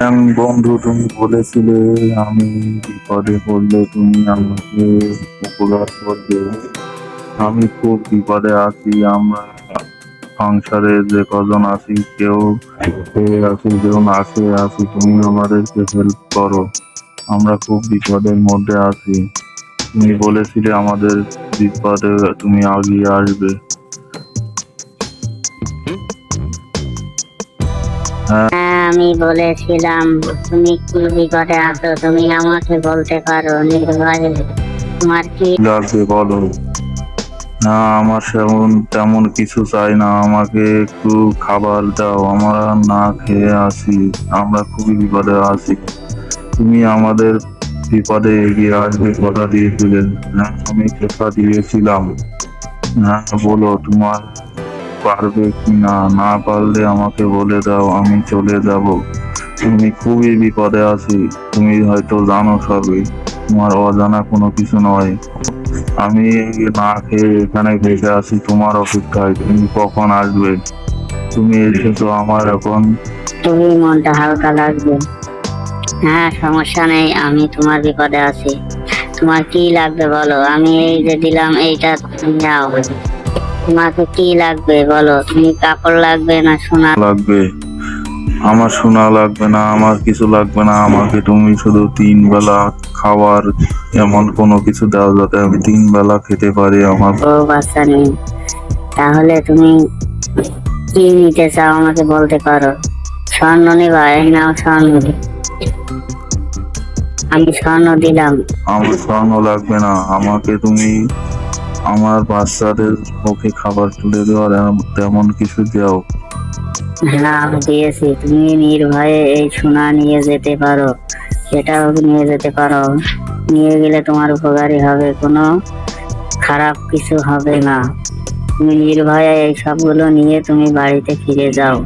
বন্ধু, তুমি বলেছিলে আমি বিপদে পড়লে তুমি আমাকে উপকার করবে। আমি খুব বিপদে আছি, আমরা সংসারে যে কজন আছি, কেউ খেয়ে আছি কেউ না খেয়ে আছি তুমি আমাদেরকে হেল্প করো। আমরা খুব বিপদের মধ্যে আছি। তুমি বলেছিলে আমাদের বিপদে তুমি আগিয়ে আসবে। হ্যাঁ। আমি বলেছিলাম, তুমি কি বিপদে আছো? তুমি আমাকে বলতে পারো, নির্ভয়ে। তোমার কি বলো। না, আমার সেমন তেমন কিছু চাই না। আমাকে একটু খাবার দাও। আমরা না খেয়ে আসি। আমরা খুবই বিপদে আছি। তুমি আমাদের বিপদে এগিয়ে আসবে। কথা দিয়েছিলেন। হ্যাঁ আমি কথা দিয়েছিলাম। হ্যাঁ বলো, তোমার পারবে কি না পারলে আমাকে বলে দাও, আমি চলে যাব। তুমি খুবই বিপদে আছি, তুমি হয়তো জানো সবই। তোমার অজানা কোনো কিছু নয়। আমি না খেয়ে এখানে ভেসে আছি, তোমার অপেক্ষায় তুমি কখন আসবে? তুমি এসেছ আমার এখন? তুমি মনটা হালকা লাগবে। হ্যাঁ সমস্যা নেই, আমি তোমার বিপদে আছি। তোমার কি লাগবে বলো? আমি এই যে দিলাম, এইটা নাও। তোমাকে কি লাগবে বলো? তুমি কাপড় লাগবে না সোনা? লাগবে। আমার শোনা লাগবে না আমার কিছু লাগবে না। আমাকে তুমি শুধু তিন বেলা খাবার এমন কোনো কিছু দাও যাতে আমি তিন বেলা খেতে পারি আমার। ও বাচ্চা নেই তাহলে তুমি কি নিতে চাও আমাকে বলতে পারো? স্বর্ণ নিবা এই নাও স্বর্ণ। আমি স্বর্ণ দিলাম। আমার স্বর্ণ লাগবে না আমাকে তুমি আমার বাচ্চাদের মুখে খাবার তুলে দেওয়ার তেমন কিছু দাও। হ্যাঁ আমি দিয়েছি, তুমি নির্ভয়ে এই সোনা নিয়ে যেতে পারো। সেটাও নিয়ে যেতে পারো। নিয়ে গেলে তোমার উপকারী হবে, কোনো খারাপ কিছু হবে না। তুমি নির্ভয়ে এই সবগুলো নিয়ে তুমি বাড়িতে ফিরে যাও।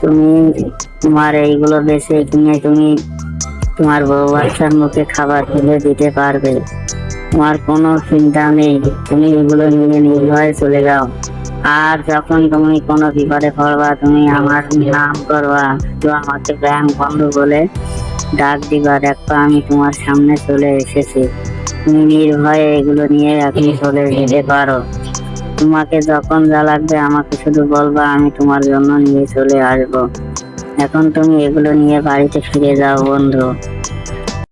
তুমি তোমার এইগুলো বেছে কিনে তুমি তোমার বউ বাচ্চার মুখে খাবার তুলে দিতে পারবে। তোমার কোনো চিন্তা নেই, তুমি এগুলো নিয়ে নির্ভয়ে চলে যাও। আর যখন তুমি কোনো বিপদে পড়বা, তুমি আমার নাম করবা। তো আমাকে ব্যাংক বন্ধু বলে ডাক দিবা দেখো আমি তোমার সামনে চলে এসেছি। তুমি নির্ভয়ে এগুলো নিয়ে এখন চলে যেতে পারো। তোমাকে যখন যা লাগবে আমাকে শুধু বলবা, আমি তোমার জন্য নিয়ে চলে আসব। এখন তুমি এগুলো নিয়ে বাড়িতে ফিরে যাও বন্ধু।